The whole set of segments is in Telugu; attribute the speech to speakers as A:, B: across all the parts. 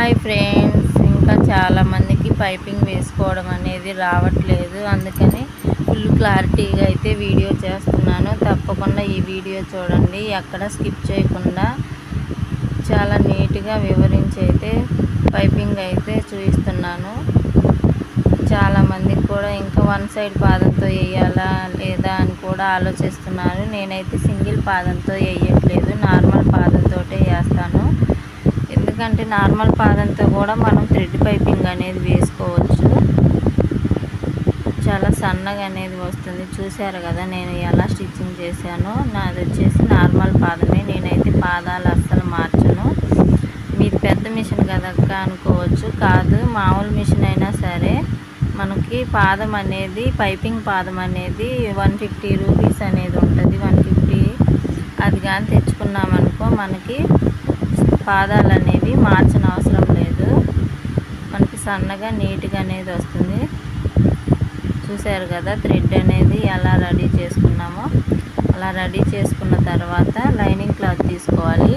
A: Hi friends. ఇంకా చాలామందికి పైపింగ్ వేసుకోవడం అనేది రావట్లేదు. అందుకని ఫుల్ క్లారిటీగా అయితే వీడియో చేస్తున్నాను. తప్పకుండా ఈ వీడియో చూడండి. ఎక్కడ స్కిప్ చేయకుండా చాలా నీట్గా వివరించి అయితే పైపింగ్ అయితే చూపిస్తున్నాను. చాలామందికి కూడా ఇంకా వన్ సైడ్ పాదంతో వేయాలా లేదా అని కూడా ఆలోచిస్తున్నారు నేనైతే సింగిల్ పాదంతో వేయట్లేదు. నార్మల్ పాదంతో వేస్తాను. ఎందుకంటే నార్మల్ పాదంతో కూడా మనం థ్రెడ్ పైపింగ్ అనేది వేసుకోవచ్చు. చాలా సన్నగా అనేది వస్తుంది. చూసారు కదా నేను ఎలా స్టిచ్చింగ్ చేశానో. నాది వచ్చేసి నార్మల్ పాదమే. నేనైతే పాదాలు అస్సలు మార్చను. మీది పెద్ద మిషన్ కదక్క అనుకోవచ్చు. కాదు మామూలు మిషన్ అయినా సరే మనకి పాదం అనేది పైపింగ్ పాదం అనేది వన్ ఫిఫ్టీ రూపీస్ అనేది ఉంటుంది. వన్ ఫిఫ్టీ అది కానీ తెచ్చుకున్నామనుకో మనకి పాదాలు అనేవి మార్చిన అవసరం లేదు. మనకి సన్నగా నీట్గా అనేది వస్తుంది. చూసారు కదా థ్రెడ్ అనేది ఎలా రెడీ చేసుకున్నామో? అలా రెడీ చేసుకున్న తర్వాత లైనింగ్ క్లాత్ తీసుకోవాలి.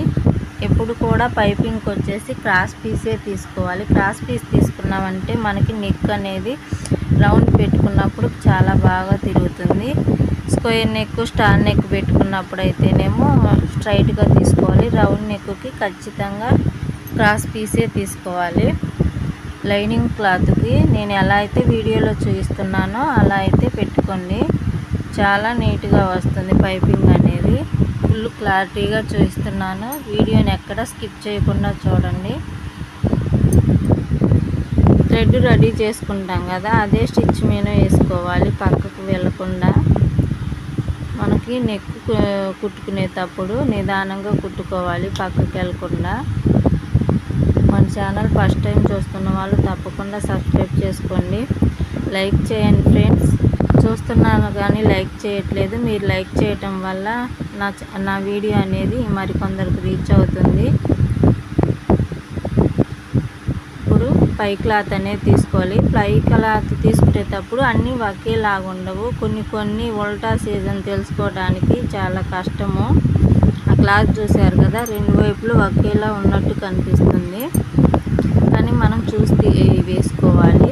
A: ఎప్పుడు కూడా పైపింగ్కి వచ్చేసి క్రాస్ పీసే తీసుకోవాలి. క్రాస్ పీస్ తీసుకున్నామంటే మనకి నిక్ అనేది రౌండ్ పెట్టుకున్నప్పుడు చాలా బాగా తిరుగుతుంది. స్క్వేర్ నెక్ స్టార్ నెక్ పెట్టుకున్నప్పుడు అయితేనేమో స్ట్రైట్గా తీసుకోవాలి. రౌండ్ నెక్కి ఖచ్చితంగా క్రాస్ పీసే తీసుకోవాలి. లైనింగ్ క్లాత్కి నేను ఎలా అయితే వీడియోలో చూపిస్తున్నానో అలా అయితే పెట్టుకోండి. చాలా నీట్గా వస్తుంది పైపింగ్ అనేది. ఫుల్ క్లారిటీగా చూపిస్తున్నాను. వీడియోని ఎక్కడ స్కిప్ చేయకుండా చూడండి. థ్రెడ్ రెడీ చేసుకుంటాం కదా అదే స్టిచ్ మీద వేసుకోవాలి పక్కకు వెళ్ళకుండా. మనకి నెక్ కుట్టుకునేటప్పుడు నిదానంగా కుట్టుకోవాలి పక్కకు వెళ్ళకుండా. మన ఛానల్ ఫస్ట్ టైం చూస్తున్న వాళ్ళు తప్పకుండా సబ్స్క్రైబ్ చేసుకోండి. లైక్ చేయండి ఫ్రెండ్స్. చూస్తున్నాను కానీ లైక్ చేయట్లేదు. మీరు లైక్ చేయటం వల్ల నా నా వీడియో అనేది మరికొందరికి రీచ్ అవుతుంది ఇప్పుడు పై క్లాత్ అనేది తీసుకోవాలి. పై క్లాత్ తీసుకునేటప్పుడు అన్నీ ఒకేలాగా ఉండవు. కొన్ని కొన్ని ఉల్టా సీజన్ తెలుసుకోవడానికి చాలా కష్టము. ఆ క్లాత్ చూశారు కదా రెండు వైపులు ఒకేలా ఉన్నట్టు కనిపిస్తుంది. కానీ మనం చూసి వేసుకోవాలి.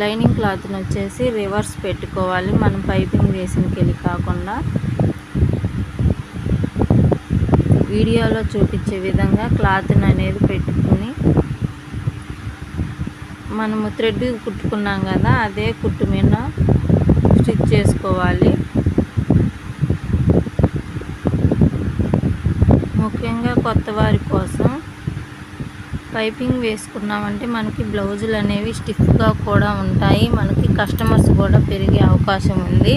A: లైనింగ్ క్లాత్ని వచ్చేసి రివర్స్ పెట్టుకోవాలి. మనం పైపింగ్ వేసినకెళ్ళి కాకుండా. వీడియోలో చూపించే విధంగా క్లాత్ని అనేది పెట్టుకుని మనము థ్రెడ్ కుట్టుకున్నాం కదా అదే కుట్టు మీద స్టిచ్ చేసుకోవాలి. ముఖ్యంగా కొత్త వారి కోసం పైపింగ్ వేసుకున్నామంటే మనకి బ్లౌజులు అనేవి స్టిఫ్గా కూడా ఉంటాయి. మనకి కస్టమర్స్ కూడా పెరిగే అవకాశం ఉంది.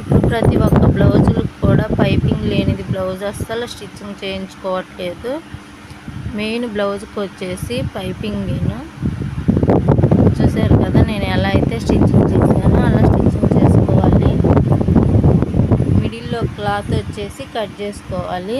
A: ఇప్పుడు ప్రతి ఒక్క బ్లౌజులు కూడా పైపింగ్ లేనిది బ్లౌజ్ అస్సలు స్టిచ్చింగ్ చేయించుకోవట్లేదు. మెయిన్ బ్లౌజ్కి వచ్చేసి పైపింగ్ నేను చూసారు కదా నేను ఎలా అయితే స్టిచ్చింగ్ చేశానో అలా స్టిచ్చింగ్ చేసుకోవాలి. మిడిల్లో క్లాత్ వచ్చేసి కట్ చేసుకోవాలి.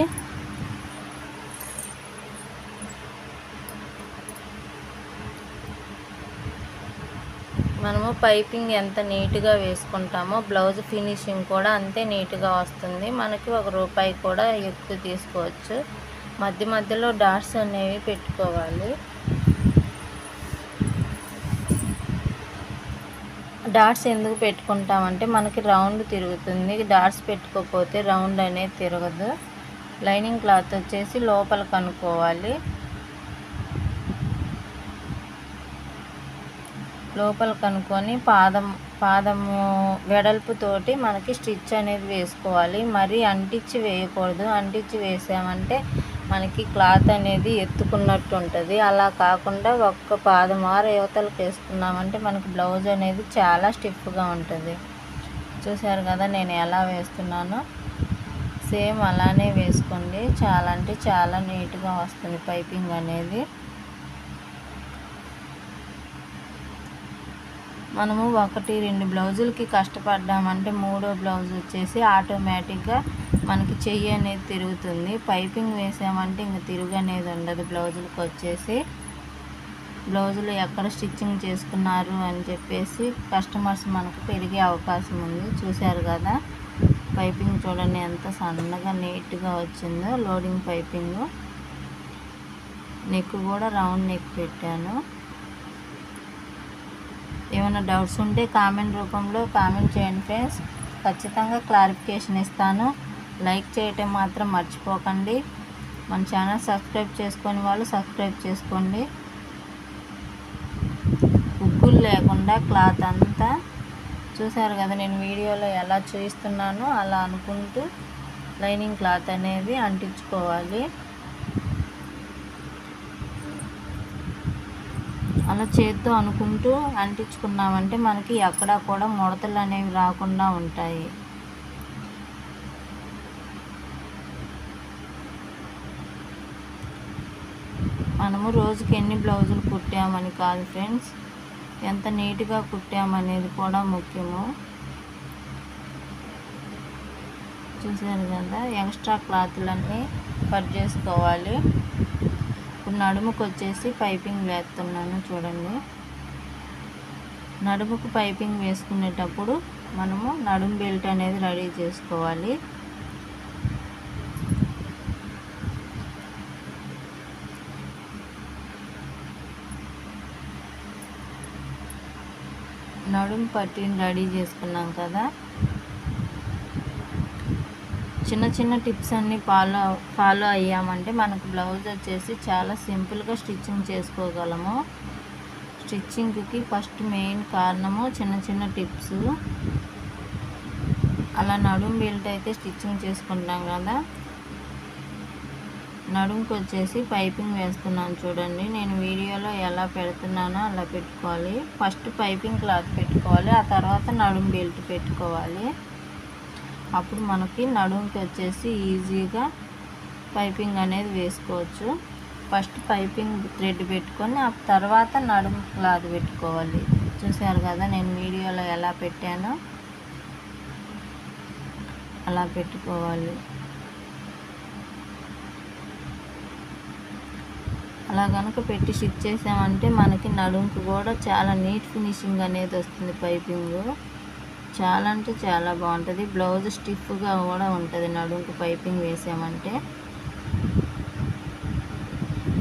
A: మనము పైపింగ్ ఎంత నీట్గా వేసుకుంటామో బ్లౌజ్ ఫినిషింగ్ కూడా అంతే నీట్గా వస్తుంది. మనకి ఒక రూపాయి కూడా ఎక్కువ తీసుకోవచ్చు. మధ్య మధ్యలో డాట్స్ అనేవి పెట్టుకోవాలి. డాట్స్ ఎందుకు పెట్టుకుంటామంటే మనకి రౌండ్ తిరుగుతుంది. డాట్స్ పెట్టుకోకపోతే రౌండ్ అనేది తిరగదు. లైనింగ్ క్లాత్ వచ్చేసి లోపల కనుక్కోవాలి. లోపల కనుక్కొని పాదం పాదము వెడల్పుతోటి మనకి స్టిచ్ అనేది వేసుకోవాలి. మరి అంటించి వేయకూడదు. అంటించి వేసామంటే మనకి క్లాత్ అనేది ఎత్తుకున్నట్టు ఉంటుంది అలా కాకుండా ఒక్క పాదమార యువతలకు వేసుకున్నామంటే మనకి బ్లౌజ్ అనేది చాలా స్టిఫ్గా ఉంటుంది. చూసారు కదా నేను ఎలా వేస్తున్నానో? సేమ్ అలానే వేసుకోండి. చాలా అంటే చాలా నీట్గా వస్తుంది పైపింగ్ అనేది. మనము ఒకటి రెండు బ్లౌజులకి కష్టపడ్డామంటే మూడో బ్లౌజ్ వచ్చేసి ఆటోమేటిక్గా మనకి చెయ్యి అనేది తిరుగుతుంది. పైపింగ్ వేసామంటే ఇంక తిరుగు అనేది ఉండదు. బ్లౌజులకు వచ్చేసి బ్లౌజులు ఎక్కడ స్టిచ్చింగ్ చేసుకున్నారు అని చెప్పేసి కస్టమర్స్ మనకు పెరిగే అవకాశం ఉంది. చూశారు కదా? పైపింగ్ చూడండి ఎంత సన్నగా నీట్గా వచ్చిందో లోడింగ్ పైపింగ్. నెక్ కూడా రౌండ్ నెక్ పెట్టాను. ఏమైనా డౌట్స్ ఉంటే కామెంట్ రూపంలో కామెంట్ చేయండి ఫ్రెండ్స్. ఖచ్చితంగా క్లారిఫికేషన్ ఇస్తాను. లైక్ చేయటం మాత్రం మర్చిపోకండి. మన ఛానల్ సబ్స్క్రైబ్ చేసుకొని వాళ్ళు సబ్స్క్రైబ్ చేసుకోండి. ఉగ్గులు లేకుండా క్లాత్ అంతా చూసారు కదా నేను వీడియోలో ఎలా చూపిస్తున్నానో అలా అనుకుంటూ లైనింగ్ క్లాత్ అనేది అంటించుకోవాలి. అలా చేత్తో అనుకుంటూ అంటించుకున్నామంటే మనకి ఎక్కడా కూడా ముడతలు అనేవి రాకుండా ఉంటాయి. మనము రోజుకి ఎన్ని బ్లౌజులు కుట్టామని కాదు ఫ్రెండ్స్. ఎంత నీట్గా కుట్టామనేది కూడా ముఖ్యము. చూసారు కదా ఎక్స్ట్రా క్లాత్లన్నీ కట్ చేసుకోవాలి. ఇప్పుడు నడుముకు వచ్చేసి పైపింగ్ వేస్తున్నాను చూడండి. నడుముకు పైపింగ్ వేసుకునేటప్పుడు మనము నడుము బెల్ట్ అనేది రెడీ చేసుకోవాలి. నడుము పట్టిని రెడీ చేసుకున్నాం కదా. చిన్న చిన్న టిప్స్ అన్నీ ఫాలో ఫాలో అయ్యామంటే మనకు బ్లౌజ్ వచ్చేసి చాలా సింపుల్గా స్టిచ్చింగ్ చేసుకోగలము. స్టిచ్చింగ్కి ఫస్ట్ మెయిన్ కారణము చిన్న చిన్న టిప్స్. అలా నడుము బెల్ట్ అయితే స్టిచ్చింగ్ చేసుకుంటాం కదా. నడుముకి వచ్చేసి పైపింగ్ వేస్తున్నాను చూడండి. నేను వీడియోలో ఎలా పెడుతున్నానో అలా పెట్టుకోవాలి. ఫస్ట్ పైపింగ్ క్లాత్ పెట్టుకోవాలి. ఆ తర్వాత నడుము బెల్ట్ పెట్టుకోవాలి. అప్పుడు మనకి నడుముకి వచ్చేసి ఈజీగా పైపింగ్ అనేది వేసుకోవచ్చు. ఫస్ట్ పైపింగ్ థ్రెడ్ పెట్టుకొని ఆ తర్వాత నడుము క్లాత్ పెట్టుకోవాలి. చూసారు కదా నేను వీడియోలో ఎలా పెట్టానో? అలా పెట్టుకోవాలి. అలా కనుక పెట్టి స్టిచ్ చేసామంటే మనకి నడుంకు కూడా చాలా నీట్ ఫినిషింగ్ అనేది వస్తుంది పైపింగ్ చాలా అంటే చాలా బాగుంటుంది. బ్లౌజ్ స్టిఫ్గా కూడా ఉంటుంది నడుంకు పైపింగ్ వేసామంటే.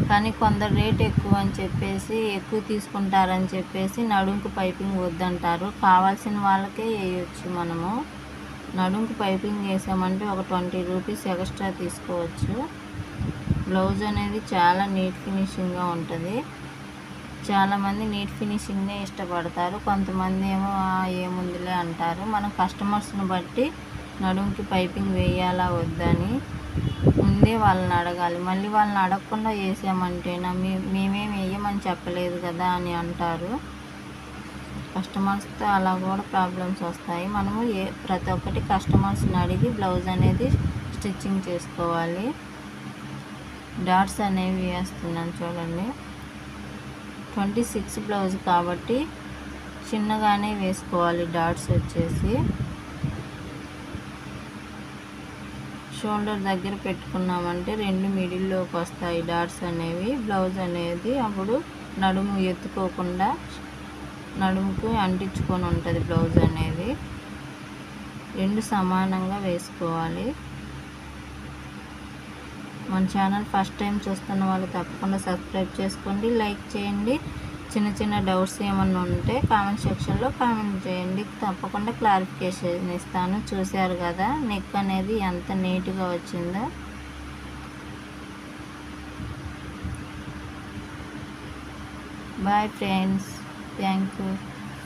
A: కానీ కొందరు రేట్ ఎక్కువ అని చెప్పేసి ఎక్కువ తీసుకుంటారని చెప్పేసి నడుంకు పైపింగ్ వద్దంటారు. కావాల్సిన వాళ్ళకే వేయచ్చు మనము. నడుంకు పైపింగ్ వేసామంటే ఒక ట్వంటీ రూపీస్ ఎక్స్ట్రా తీసుకోవచ్చు. బ్లౌజ్ అనేది చాలా నీట్ ఫినిషింగ్గా ఉంటుంది. చాలామంది నీట్ ఫినిషింగ్నే ఇష్టపడతారు. కొంతమంది ఏమో ఏముందిలే అంటారు. మనం కస్టమర్స్ని బట్టి నడుముకి పైపింగ్ వేయాలా వద్దని ముందే వాళ్ళని అడగాలి. మళ్ళీ వాళ్ళని అడగకుండా వేసామంటేనా మే మేమేం వేయమని చెప్పలేదు కదా అని అంటారు. కస్టమర్స్తో అలా కూడా ప్రాబ్లమ్స్ వస్తాయి. మనము ఏ ప్రతి ఒక్కటి కస్టమర్స్ని అడిగి బ్లౌజ్ అనేది స్టిచ్చింగ్ చేసుకోవాలి. డాట్స్ అనేవి వేస్తున్నాను చూడండి. ట్వంటీ సిక్స్ బ్లౌజ్ కాబట్టి చిన్నగానే వేసుకోవాలి డాట్స్ వచ్చేసి. షోల్డర్ దగ్గర పెట్టుకున్నామంటే రెండు మిడిల్లోకి వస్తాయి డాట్స్ అనేవి. బ్లౌజ్ అనేది అప్పుడు నడుము ఎత్తుకోకుండా నడుముకు అంటించుకొని ఉంటుంది బ్లౌజ్ అనేది. రెండు సమానంగా వేసుకోవాలి. మన ఛానల్ ఫస్ట్ టైం చూస్తున్న వాళ్ళు తప్పకుండా సబ్స్క్రైబ్ చేసుకోండి లైక్ చేయండి. చిన్న చిన్న డౌట్స్ ఏమన్నా ఉంటే కామెంట్ సెక్షన్లో కామెంట్ చేయండి. తప్పకుండా క్లారిఫికేషన్ ఇస్తాను. చూశారు కదా నెక్ అనేది ఎంత నీట్గా వచ్చిందో. Bye friends. Thank you.